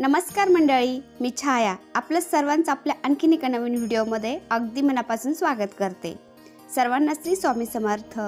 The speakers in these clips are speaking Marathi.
नमस्कार मंडळी मी छाया. आपलं सर्वांचं आपल्या आणखीन एका नवीन व्हिडिओमध्ये अगदी मनापासून स्वागत करते. सर्वांना श्री स्वामी समर्थ.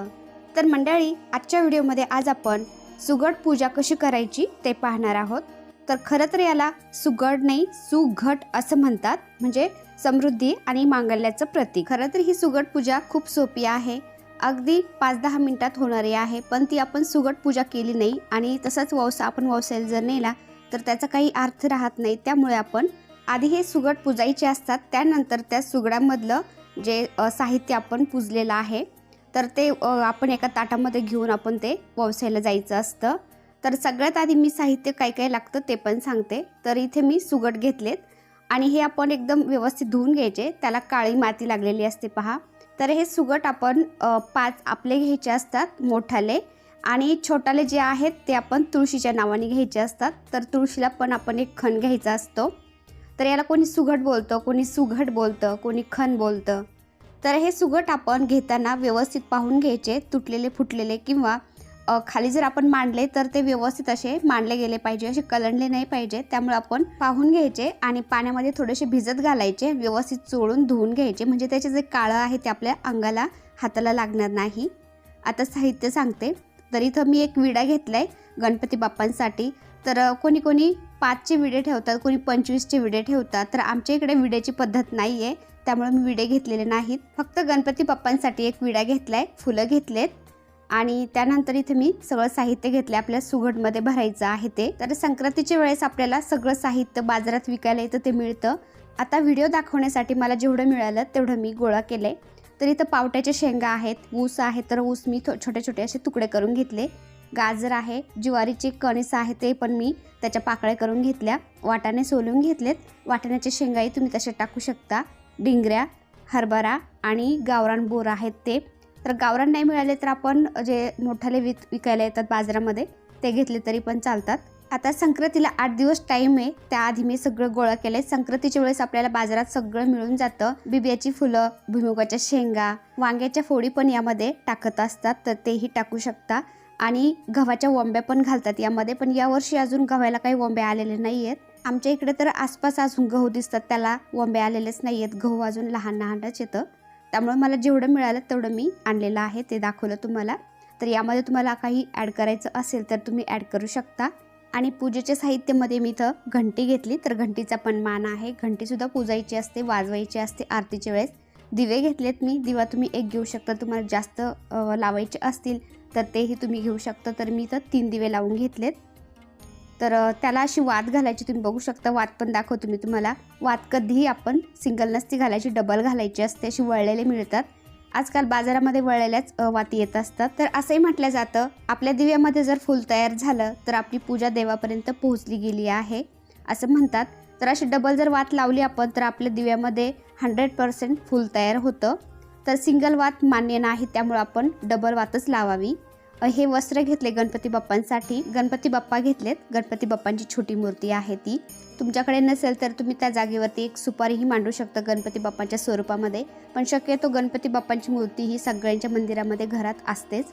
तर मंडळी आजच्या व्हिडिओमध्ये आज आपण सुगड पूजा कशी करायची ते पाहणार आहोत. तर खरं तर याला सुगड नाही सुघट असं म्हणतात. म्हणजे समृद्धी आणि मांगल्याचं प्रतीक. खरं तर ही सुगट पूजा खूप सोपी आहे. अगदी पाच दहा मिनिटात होणारी आहे पण ती आपण सुगट पूजा केली नाही आणि तसंच ववसा आपण ववसायला जर नेला तर त्याचा काही अर्थ राहत नाही. त्यामुळे आपण आधी हे सुगड पुजायचे असतात. त्यानंतर त्या सुगडामधलं जे साहित्य आपण पुजलेलं आहे तर ते आपण एका ताटामध्ये घेऊन आपण ते ववसायला जायचं असतं. तर सगळ्यात आधी मी साहित्य काय काय लागतं ते पण सांगते. तर इथे मी सुगट घेतलेत आणि हे आपण एकदम व्यवस्थित धुवून घ्यायचे. त्याला काळी माती लागलेली असते पहा. तर हे सुगट आपण पाच आपले घ्यायचे असतात मोठाले. आणि छोटाले जे आहेत ते आपण तुळशीच्या नावाने घ्यायचे असतात. तर तुळशीला पण आपण एक खण घ्यायचा असतो. तर याला कोणी सुघट बोलतं कोणी सुघट बोलतं कोणी खण बोलतं. तर हे सुगट आपण घेताना व्यवस्थित पाहून घ्यायचे तुटलेले फुटलेले किंवा खाली जर आपण मांडले तर ते व्यवस्थित असे मांडले गेले पाहिजे असे कलंडले नाही पाहिजे. त्यामुळे आपण पाहून घ्यायचे आणि पाण्यामध्ये थोडेसे भिजत घालायचे व्यवस्थित चोळून धुवून घ्यायचे. म्हणजे त्याचे जे काळं आहे ते आपल्या अंगाला हाताला लागणार नाही. आता साहित्य सांगते. तर इथं मी एक विडा घेतला आहे गणपती बाप्पांसाठी. तर कोणी कोणी पाचचे विडे ठेवतात कोणी पंचवीसचे विडे ठेवतात. तर आमच्या इकडे विड्याची पद्धत नाही आहे त्यामुळे मी विडे घेतलेले नाहीत. फक्त गणपती बाप्पांसाठी एक विडा घेतला आहे फुलं घेतलेत. आणि त्यानंतर इथे मी सगळं साहित्य घेतलं आपल्या सुगडमध्ये भरायचं आहे ते. तर संक्रांतीच्या वेळेस आपल्याला सगळं साहित्य बाजारात विकायला येतं ते मिळतं. आता व्हिडिओ दाखवण्यासाठी मला जेवढं मिळालं तेवढं मी गोळा केलं आहे तर इथं पावट्याच्या शेंगा आहेत ऊस आहे तर ऊस मी थो छोटे छोटे असे तुकडे करून घेतले. गाजर आहे ज्वारीचे कणीस आहे ते पण मी त्याच्या पाकळ्या करून घेतल्या. वाटाणे सोलून घेतलेत. वाटाण्याच्या शेंगाही तुम्ही तसे टाकू शकता. डिंगऱ्या हरभरा आणि गावरान बोर आहेत ते. तर गावरान नाही मिळाले तर आपण जे मोठाले विक विकायला येतात बाजारामध्ये ते घेतले तरी पण चालतात. आता संक्रांतीला आठ दिवस टाईम आहे. त्याआधी मी सगळं गोळा केलं आहे संक्रांतीच्या वेळेस आपल्याला बाजारात सगळं मिळून जातं. बिब्याची फुलं भुईमुगाच्या शेंगा वांग्याच्या फोडी पण यामध्ये टाकत असतात तर तेही टाकू शकता. आणि गव्हाच्या वंब्या पण घालतात यामध्ये पण यावर्षी अजून गव्हाला काही वंब्या आलेले नाही आहेत आमच्या इकडे तर आसपास अजून गहू दिसतात त्याला वंब्या आलेलेच नाही आहेत गहू अजून लहान लहानच येतं. त्यामुळे मला जेवढं मिळालं तेवढं मी आणलेलं आहे ते दाखवलं तुम्हाला. तर यामध्ये तुम्हाला काही ॲड करायचं असेल तर तुम्ही ॲड करू शकता. आणि पूजेच्या साहित्यामध्ये मी इथं घंटी घेतली. तर घंटीचा पण मान आहे. घंटीसुद्धा पूजायची असते वाजवायची असते आरतीच्या वेळेस. दिवे घेतलेत मी. दिवा तुम्ही एक घेऊ शकता. तुम्हाला जास्त लावायचे असतील तर तेही तुम्ही घेऊ शकता. तर मी इथं तीन दिवे लावून घेतलेत. तर त्याला अशी वात घालायची तुम्ही बघू शकता. वात पण दाखवतो मी तुम्हाला. वात कधीही आपण सिंगल नसती घालायची. डबल घालायची असते. अशी वळलेले मिळतात. आजकाल बाजारामध्ये वळलेल्याच वाती येत असतात. तर असंही म्हटलं जातं आपल्या दिव्यामध्ये जर फुल तयार झालं तर आपली पूजा देवापर्यंत पोहोचली गेली आहे असं म्हणतात. तर अशी डबल जर वात लावली आपण तर आपल्या दिव्यामध्ये हंड्रेड पर्सेंट फुल तयार होतं. तर सिंगल वात मान्य नाही त्यामुळं आपण डबल वातच लावावी. हे वस्त्र घेतले गणपती बाप्पांसाठी. गणपती बाप्पा घेतलेत. गणपती बाप्पांची छोटी मूर्ती आहे ती. तुमच्याकडे नसेल तर तुम्ही त्या जागेवरती एक सुपारीही मांडू शकता गणपती बाप्पांच्या स्वरूपामध्ये. पण शक्यतो गणपती बाप्पांची मूर्ती ही सगळ्यांच्या मंदिरामध्ये घरात असतेच.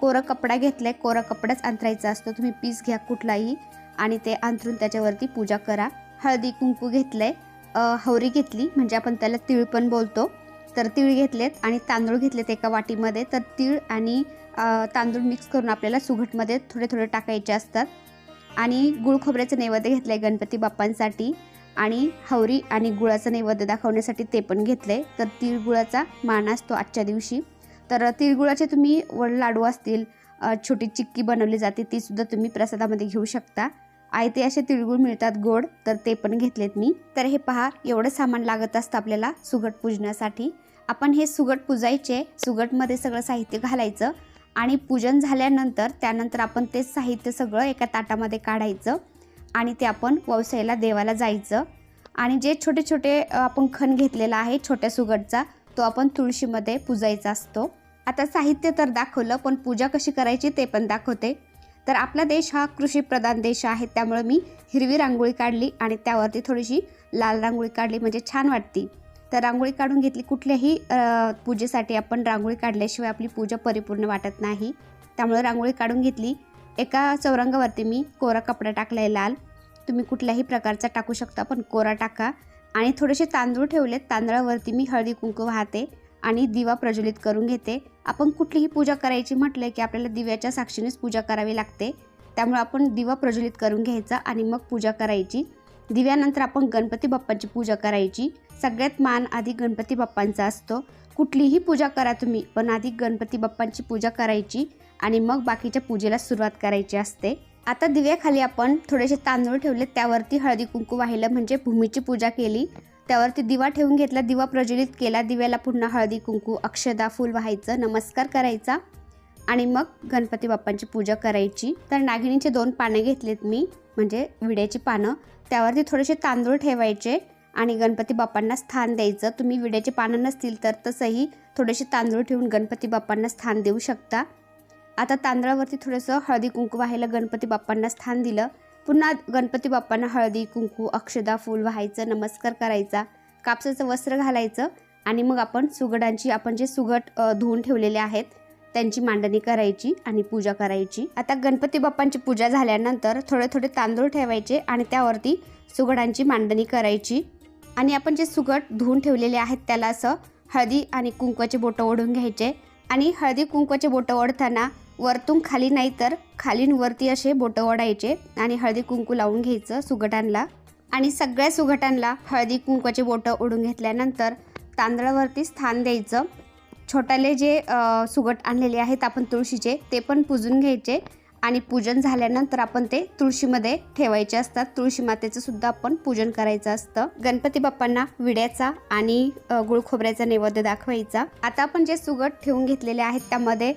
कोरं कपडा घेतलाय. कोरा कपडाच अंतरायचा असतो. तुम्ही पीस घ्या कुठलाही आणि ते अंथरून त्याच्यावरती पूजा करा. हळदी कुंकू घेतलंय. आहे हवरी घेतली. म्हणजे आपण त्याला तिळ पण बोलतो. तर तिळ घेतलेत आणि तांदूळ घेतलेत एका वाटीमध्ये. तर तीळ आणि तांदूळ मिक्स करून आपल्याला सुघटमध्ये थोडे थोडे टाकायचे असतात. आणि गुळ खोबऱ्याचं नैवेद्य घेतलं आहे गणपती बाप्पांसाठी. आणि हवरी आणि गुळाचं नैवेद्य दाखवण्यासाठी ते पण घेतलं. आहे तर तिळगुळाचा मान असतो आजच्या दिवशी. तर तिळगुळाचे तुम्ही वड लाडू असतील छोटी चिक्की बनवली जाते ती सुद्धा तुम्ही प्रसादामध्ये घेऊ शकता. आहे ते असे तिळगुळ मिळतात गोड तर ते पण घेतलेत मी. तर हे पहा एवढं सामान लागत असतं आपल्याला सुगट पूजण्यासाठी. आपण हे सुगट पुजायचे सुगटमध्ये सगळं साहित्य घालायचं. आणि पूजन झाल्यानंतर त्यानंतर आपण ते साहित्य सगळं एका ताटामध्ये काढायचं आणि ते आपण व्यवसायाला देवाला जायचं. आणि जे छोटे छोटे आपण खण घेतलेला आहे छोट्या सुगटचा तो आपण तुळशीमध्ये पूजायचा असतो. आता साहित्य तर दाखवलं पण पूजा कशी करायची ते पण दाखवते. तर आपला देश हा कृषीप्रधान देश आहे त्यामुळे मी हिरवी रांगोळी काढली आणि त्यावरती थोडीशी लाल रांगोळी काढली म्हणजे छान वाटती. तर रांगोळी काढून घेतली. कुठल्याही पूजेसाठी आपण रांगोळी काढल्याशिवाय आपली पूजा परिपूर्ण वाटत नाही. त्यामुळे रांगोळी काढून घेतली. एका चौरंगावरती मी कोरा कपडा टाकला आहे लाल. तुम्ही कुठल्याही प्रकारचा टाकू शकता पण कोरा टाका. आणि थोडेसे तांदूळ ठेवलेत. तांदळावरती मी हळदी कुंकू वाहते आणि दिवा प्रज्वलित करून घेते. आपण कुठलीही पूजा करायची म्हटलं की आपल्याला दिव्याच्या साक्षीनेच पूजा करावी लागते. त्यामुळे आपण दिवा प्रज्वलित करून घ्यायचा आणि मग पूजा करायची. दिव्यानंतर आपण गणपती बाप्पांची पूजा करायची. सगळ्यात मान आधी गणपती बाप्पांचा असतो. कुठलीही पूजा करा तुम्ही पण आधी गणपती बाप्पांची पूजा करायची आणि मग बाकीच्या पूजेला सुरुवात करायची असते. आता दिव्याखाली आपण थोडेसे तांदूळ ठेवले त्यावरती हळदी कुंकू वाहिलं म्हणजे भूमीची पूजा केली. त्यावरती दिवा ठेवून घेतला दिवा प्रज्वलित केला दिव्याला पुन्हा हळदी कुंकू अक्षदा फूल व्हायचं नमस्कार करायचा. आणि मग गणपती बाप्पांची पूजा करायची. तर नागिणीचे दोन पानं घेतलेत मी म्हणजे विड्याची पानं. त्यावरती थोडेसे तांदूळ ठेवायचे. आणि गणपती बाप्पांना स्थान द्यायचं. तुम्ही विड्याचे पानं नसतील तर तसंही थोडेसे तांदूळ ठेवून गणपती बाप्पांना स्थान देऊ शकता. आता तांदळावरती थोडंसं हळदी कुंकू व्हायला गणपती बाप्पांना स्थान दिलं. पुन्हा गणपती बाप्पांना हळदी कुंकू अक्षदा फूल व्हायचं नमस्कार करायचा कापसाचं वस्त्र घालायचं आणि मग आपण सुगडांची आपण जे सुगट धुवून ठेवलेले आहेत त्यांची मांडणी करायची आणि पूजा करायची. आता गणपती बाप्पांची पूजा झाल्यानंतर थोडे थोडे तांदूळ ठेवायचे आणि त्यावरती सुगडांची मांडणी करायची. आणि आपण जे सुगट धुवून ठेवलेले आहेत त्याला असं हळदी आणि कुंकवाचे बोटं ओढून घ्यायचे. आणि हळदी कुंकवाचे बोटं ओढताना वरतून खाली नाही तर खालीन वरती असे बोटं ओढायचे आणि हळदी कुंकू लावून घ्यायचं सुगटांना आणि सगळ्या सुगटांना हळदी कुंकवाचे बोटं ओढून घेतल्यानंतर तांदळावरती स्थान द्यायचं. छोटाले जे सुगट आणलेले आहेत आपण तुळशीचे ते पण पुजून घ्यायचे. आणि पूजन झाल्यानंतर आपण ते तुळशीमध्ये ठेवायचे असतात. तुळशी मातेचं सुद्धा आपण पूजन करायचं असतं. गणपती बाप्पांना विड्याचा आणि गुळ खोबऱ्याचा नैवेद्य दाखवायचा. आता आपण जे सुगट ठेवून घेतलेले आहेत त्यामध्ये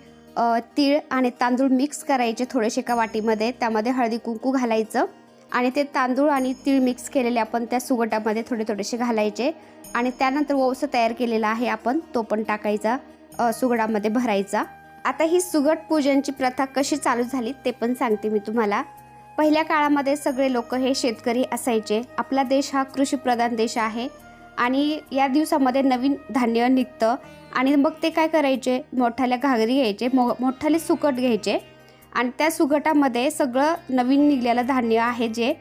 तीळ आणि तांदूळ मिक्स करायचे थोडेसे एका वाटीमध्ये. त्यामध्ये हळदी कुंकू घालायचं आणि ते तांदूळ आणि तीळ मिक्स केलेले आपण त्या सुगटामध्ये थोडे थोडेसे घालायचे आणि त्यानंतर ओवसं तयार केलेला आहे आपण तो पण टाकायचा सुगडामध्ये भरायचा. आता ही सुगट पूजनची प्रथा कशी चालू झाली ते पण सांगते मी तुम्हाला. पहिल्या काळामध्ये सगळे लोक हे शेतकरी असायचे. आपला देश हा कृषीप्रधान देश आहे. आणि या दिवसामध्ये नवीन धान्य निघतं. आणि मग ते काय करायचे? मोठाल्या घागरी घ्यायचे मो मोठ्याले सुकट घ्यायचे. आणि त्या सुगटामध्ये सगळं नवीन निघलेलं धान्य आहे जे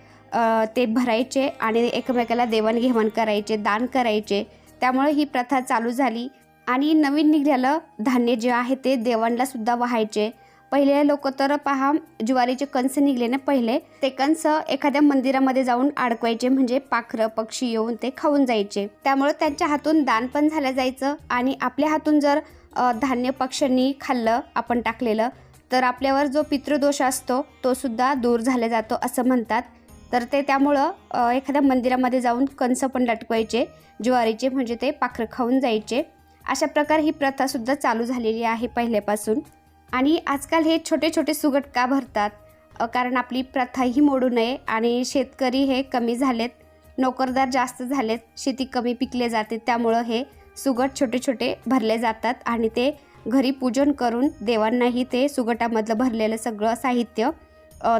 ते भरायचे आणि एकमेकाला देवाणघेवाण करायचे दान करायचे. त्यामुळे ही प्रथा चालू झाली. आणि नवीन निघालेलं धान्य जे आहे ते देवांना सुद्धा वाहायचे. पहिले लोक तर पहा ज्वारीचे कंस निघले ना पहिले. ते कंस एखाद्या मंदिरामध्ये जाऊन अडकवायचे म्हणजे पाखरं पक्षी येऊन ते खाऊन जायचे. त्यामुळे त्यांच्या हातून दान पण झालं जायचं आणि आपल्या हातून जर धान्य पक्ष्यांनी खाल्लं आपण टाकलेलं तर आपल्यावर जो पितृदोष असतो तो सुद्धा दूर झाला जातो असं म्हणतात. तर ते त्यामुळं एखाद्या मंदिरामध्ये जाऊन कंस पण लटकवायचे ज्वारीचे म्हणजे ते पाखरं खाऊन जायचे. अशा प्रकारे ही प्रथासुद्धा चालू झालेली आहे पहिल्यापासून. आणि आजकाल हे छोटे छोटे सुगट का भरतात? कारण आपली प्रथाही मोडू नये आणि शेतकरी हे कमी झालेत नोकरदार जास्त झालेत शेती कमी पिकले जाते त्यामुळं हे सुगट छोटे छोटे भरले जातात आणि ते घरी पूजन करून देवांनाही ते सुगटामधलं भरलेलं सगळं साहित्य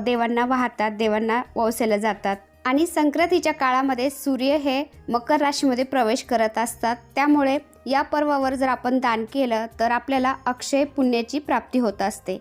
देवांना वाहतात देवांना ववसेलं जातात. आणि संक्रांतीच्या काळामध्ये सूर्य हे मकर राशीमध्ये प्रवेश करत असतात. त्यामुळे या पर्वावर जर आपण दान केलं तर आपल्याला अक्षय पुण्याची प्राप्ती होत असते.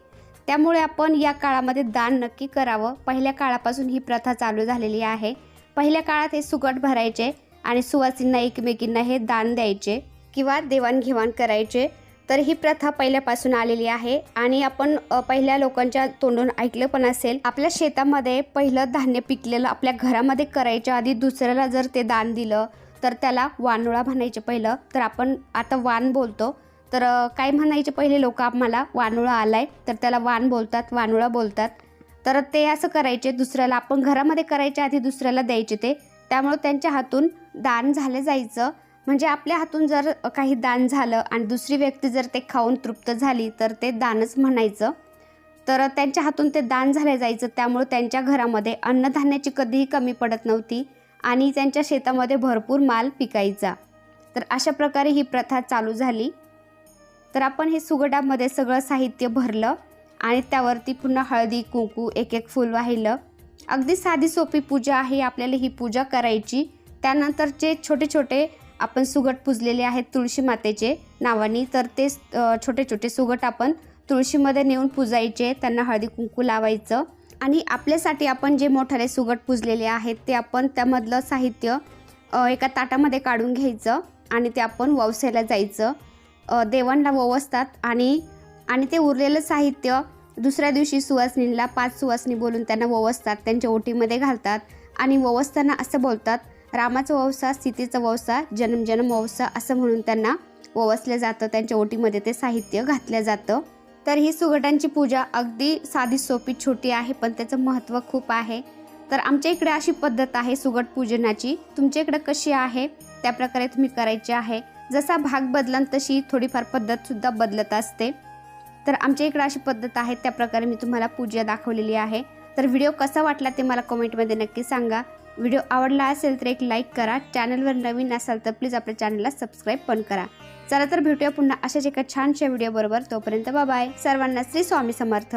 त्यामुळे आपण या काळामध्ये दान नक्की करावं. पहिल्या काळापासून ही प्रथा चालू झालेली आहे. पहिल्या काळात हे सुकट भरायचे आणि सुवासींना एकमेकींना हे दान द्यायचे किंवा देवाणघेवाण करायचे. तर ही प्रथा पहिल्यापासून आलेली आहे आणि आपण पहिल्या लोकांच्या तोंडून ऐकलं पण असेल आपल्या शेतामध्ये पहिलं धान्य पिकलेलं आपल्या घरामध्ये करायच्या आधी दुसऱ्याला जर ते दान दिलं तर त्याला वानोळा म्हणायचे पहिलं. तर आपण आता वान बोलतो. तर काय म्हणायचे पहिले लोक आम्हाला? वानोळा आलाय. तर त्याला वान बोलतात वानोळा बोलतात. तर ते असं करायचे दुसऱ्याला आपण घरामध्ये करायच्या आधी दुसऱ्याला द्यायचे ते. त्यामुळं त्यांच्या हातून दान झालं जायचं. म्हणजे आपल्या हातून जर काही दान झालं आणि दुसरी व्यक्ती जर ते खाऊन तृप्त झाली तर ते दानच म्हणायचं. तर त्यांच्या हातून ते दान झाले जायचं. त्यामुळे त्यांच्या घरामध्ये अन्नधान्याची कधीही कमी पडत नव्हती. आणि त्यांच्या शेतामध्ये भरपूर माल पिकायचा. तर अशा प्रकारे ही प्रथा चालू झाली. तर आपण हे सुगडामध्ये सगळं साहित्य भरलं आणि त्यावरती पुन्हा हळदी कुंकू एक एक फूल वाहिलं. अगदी साधी सोपी पूजा आहे आपल्याला ही पूजा करायची. त्यानंतर जे छोटे छोटे आपण सुगट पुजलेले आहेत तुळशी मातेचे नावानी. तर ते छोटे छोटे सुगट आपण तुळशीमध्ये नेऊन पुजायचे त्यांना हळदी कुंकू लावायचं. आणि आपल्यासाठी आपण जे मोठाले सुगट पुजलेले आहेत ते आपण त्यामधलं साहित्य एका ताटामध्ये काढून घ्यायचं आणि ते आपण ववसायला जायचं. देवांना ववसतात आणि आणि ते उरलेलं साहित्य दुसऱ्या दिवशी सुवासनीला पाच सुवासनी बोलून त्यांना ववसतात त्यांच्या ओटीमध्ये घालतात आणि ववसताना असं बोलतात रामाचा ववसा सीतेचा ववसा जन्मजन्म ववसा असं म्हणून त्यांना ववसलं जातं त्यांच्या ओटीमध्ये ते साहित्य घातलं जातं. तर ही सुगटांची पूजा अगदी साधी सोपी छोटी आहे पण त्याचं महत्त्व खूप आहे. तर आमच्या इकडे अशी पद्धत आहे सुगट पूजनाची. तुमच्या इकडे कशी आहे? त्या प्रकारे तुम्ही करायची आहे. जसा भाग बदलन तशी थोडीफार पद्धतसुद्धा बदलत असते. तर आमच्या इकडे अशी पद्धत आहे त्या प्रकारे मी तुम्हाला पूजा दाखवलेली आहे. तर व्हिडिओ कसा वाटला ते मला कमेंटमध्ये नक्की सांगा. व्हिडिओ आवडला असेल तर एक लाईक करा. चॅनलवर नवीन असाल तर प्लीज आपल्या चॅनलला सबस्क्राईब पण करा. चला तर भेटूया पुन्हा अशाच एका छानशा व्हिडिओ बरोबर. तोपर्यंत बाबाय सर्वांना श्री स्वामी समर्थ.